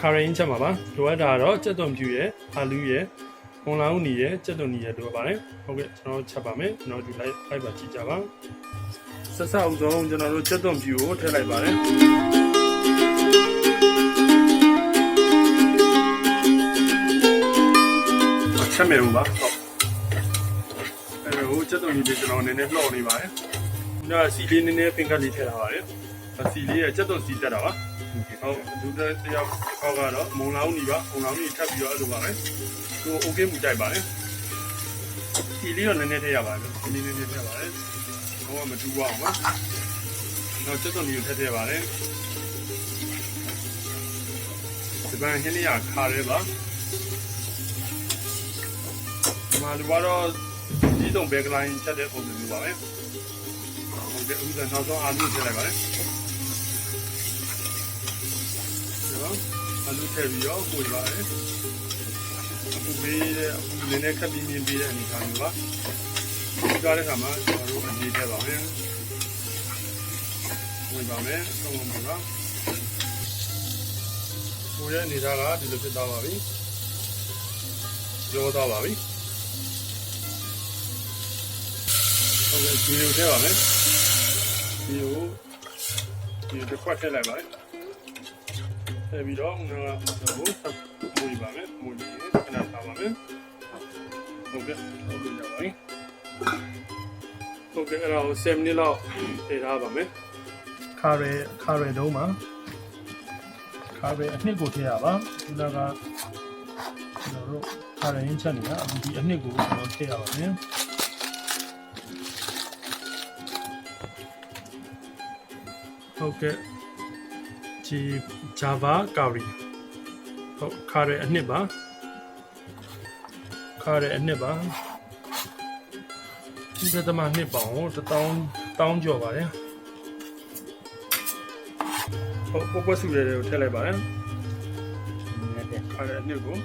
ခါရင်းချက်မှာပါလိုအပ်တာကတော့ကြက်သွန်ဖြူရယ်အာလူရယ်မွန်လောင်းနီရယ်ကြက်သွန်နီရယ်လိုအပ်ပါတယ်ဟုတ်ကဲ့ကျွန်တော်ချက်ပါမယ်ကျွန်တော်ဒီလိုက်လိုက်ပါကြည့်ကြပါဆက်စအောင်ဆုံးကျွန်တော်တို့ကြက်သွန်ဖြူကိုထည့်လိုက်ပါတယ်ချက်မယ်ဦးပါဟုတ်အဲ့တော့ကြက်သွန်နီတွေကျွန်တော်နည်းနည်းလှော့နေပါတယ်ခုနကစီလေးနည်းနည်းပင်ကလေးထည့်ထားပါတယ် စီလေးရဲ့ကြက်သွန်စီတက်တာပါ ဟုတ်ဒုတိယတစ်ယောက်ခေါက်ကတော့မုံလောင်းနေပါမုံလောင်းနေထပ်ပြီးတော့အဲ့လိုပါပဲသူโอเคမူတိုက်ပါလေဒီလေးတော့နည်းနည်းထည့်ရပါတယ်ဒီလေးနည်းနည်းထည့်ပါတယ်ဘောကမတူပါအောင်ပါတော့ချက်သွန်လေးထည့်ထည့်ပါတယ်ဒီပန်းဟင်းလေးကခါရဲပါဒီမှာဒီကတော့ဒီတော့ဘက်ကလိုင်းချက်တဲ့ပုံစံမျိုးပါပဲဟုတ်ကဲ့ဥစ္စာနောက်ဆုံးအာလူထည့်လိုက်ပါတယ် အလူထည့်ပြီးတော့ပို့ပါတယ်အခုပေးတဲ့အခုနည်းနည်းခက်ပြီးမြင်ပေးတဲ့အနေအထားမျိုးပါဒီကားတဲ့ခါမှာကျွန်တော်တို့အနေထည့်ပါမယ်ဝင်ပါမယ်ဆုံးမပါပို့ရဲ့အနေအထားကဒီလိုဖြစ်သွားပါပြီရောသွားပါပြီဟုတ်ကဲ့ဒီလိုထည့်ပါမယ်ဒီလိုဒီတစ်ခွက်ထည့်လိုက်ပါမယ် ထည့်ပြီးတော့ငါကဟိုဆက်မွေးပါမယ်မွေးပြီးခဏထားပါမယ်ဟုတ်ကဲ့ဟုတ်ပြီကြပါပြီဟုတ်ကဲ့အဲ့ဒါကို7မိနစ်လောက်ထည့်ထားပါမယ်ခါရဲခါရဲတုံးမှာခါရဲအနှစ်ကိုထည့်ရပါဒီကကကျွန်တော်တို့ခါရဲရင်းချက်နေတာအခုဒီအနှစ်ကိုကျွန်တော်ထည့်ရပါမယ်ဟုတ်ကဲ့ဒီ Java Curry ဟုတ်ခါရအနှစ်ပါခါရအနှစ်ပါဒီသက်မနှစ်ပေါင်းတထောင်တောင်းကျော်ပါတယ်ဟုတ်ပပစုရဲတွေကိုထည့်လိုက်ပါတယ်ခါရအနှစ်ကို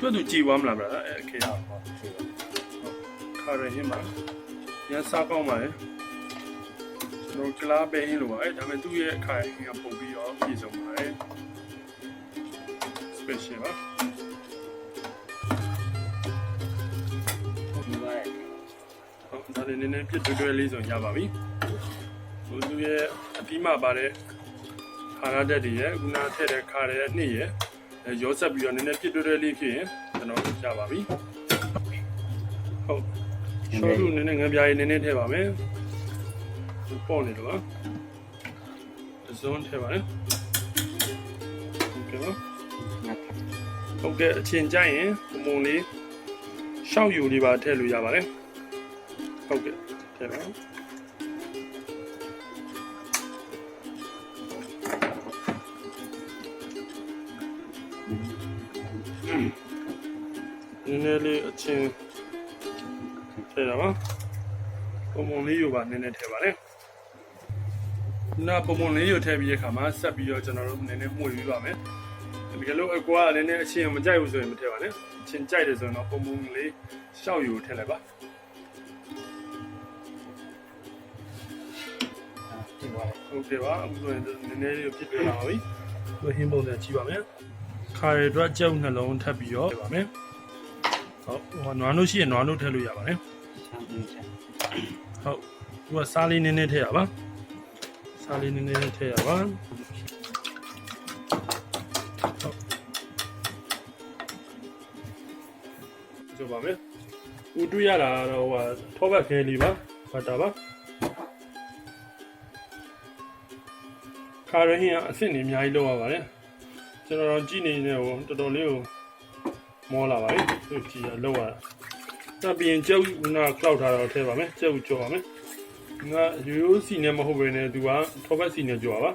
တို့သူကြည်သွားမလားဗျာအဲ့ခေတ်ခါရဟင်းပါရန်စားကောင်းပါလေ ကျွန်တော်ကလာပဲဟင်းလို့ပါအဲဒါပေမဲ့သူ့ရဲ့အခါရင်းကပုံပြီးတော့ပြည့်စုံပါတယ် special ပါဟုတ်ဒါလည်းနည်းနည်းပြည့်တွဲတွဲလေးဆိုရင်ရပါပြီဟိုသူ့ရဲ့အပြီးမှပါတဲ့ခါရတဲ့တွေရဲ့ခုနထည့်တဲ့ခါရရဲ့နှစ်ရဲ့အဲရောဆက်ပြီးတော့နည်းနည်းပြည့်တွဲတွဲလေးဖြစ်ရင်ကျွန်တော်ရပါပြီဟုတ်ရှော့လို့နည်းနည်းငပြားရေးနည်းနည်းထည့်ပါမယ် ပေါ့နေတော့ဇွန်ထဲပါလေဟုတ်ကဲ့ပါဟုတ်ကဲ့အချင်းကြိုက်ရင်ပုံပုံလေးရှောက်ယူလေးပါထည့်လို့ရပါတယ်ဟုတ်ကဲ့ထည့်ပါနည်းနည်းလေးအချင်းထည့်ရပါပုံပုံလေးယူပါနည်းနည်းထည့်ပါလေ။ နာပုံပုံလေးယူထည့်ပြီးတဲ့အခါမှာဆက်ပြီးတော့ကျွန်တော်တို့နည်းနည်းမှုပြီးပါမယ်။တကယ်လို့အကွာကနည်းနည်းအချင်းမကြိုက်ဘူးဆိုရင်မထည့်ပါနဲ့။အချင်းကြိုက်တယ်ဆိုရင်တော့ပုံပုံလေးရှောက်ယူထည့်လိုက်ပါ။ဟုတ်ကဲ့ပါအခုဆိုရင်နည်းနည်းလေးဖြစ်ပြလာပါပြီ။ဒီဟင်းပုံစံကြည့်ပါမယ်။ခါရယ်အတွက်ကြောက်နှလုံးထပ်ပြီးတော့ထည့်ပါမယ်။ဟုတ်ဟိုနွားနို့ရှိရင်နွားနို့ထည့်လို့ရပါတယ်။ဟုတ်သူကစားလေးနည်းနည်းထည့်ရပါ စားလေးနည်းနည်းထည့်ရပါဟုတ်ကြပါမယ်ဦးတွေ့ရတာတော့ဟိုထောဘက်ခဲလေးပါဘတ်တာပါခါရဟင်းကအစ်စ်နေအများကြီးလောက်ရပါတယ်ကျွန်တော်ကြည့်နေနေဟိုတော်တော်လေးကိုမောလာပါလေသူကြည့်ရလောက်ရတာတပ်ပြီးရင်ကျုပ်ကကောက်ထားတော့ထည့်ပါမယ်ကျုပ်ကြောပါမယ် ငါရိုးရိုးစီနဲ့မဟုတ်ဘဲနဲ့သူကထောပတ်စီနဲ့ကြောပါ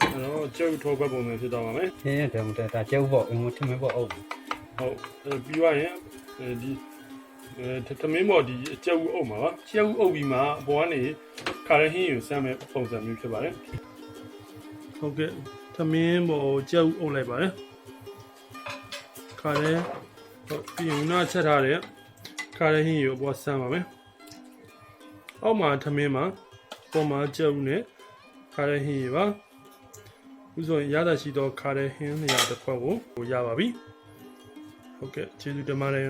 အဲ့တော့ကျုပ်ထောပတ်ပုံစံဖြစ်သွားပါမယ်။င်းတယ်မတဲ့ဒါကျုပ်ပေါ့အင်းမထမင်းပေါ့အုပ်ဟုတ်အဲ့ပြီးသွားရင်အဲဒီအဲသမင်းပေါ်ဒီကျုပ်အုပ်မှာပါကျုပ်အုပ်ပြီးမှအပေါ်ကနေခါရဟင်းကိုစမ်းမဲ့ပုံစံမျိုးဖြစ်ပါတယ်ဟုတ်ကဲ့သမင်းပေါ်ကျုပ်အုပ်လိုက်ပါတယ်ခါရဟုတ်ပြီးရင်နားချက်ထားတဲ့ ခါရဟင်းကိုပေါ်ဆမ်းပါမယ်အောက်မှာသမင်းမှာပေါ်မှာကျုပ်နဲ့ခါရဲဟင်းရေပါဥဆိုရင်ရတာရှိတော့ခါရဲဟင်းနေရာတစ်ခွက်ကိုရပါပြီဟုတ်ကဲ့ကျေးဇူးတင်ပါတယ်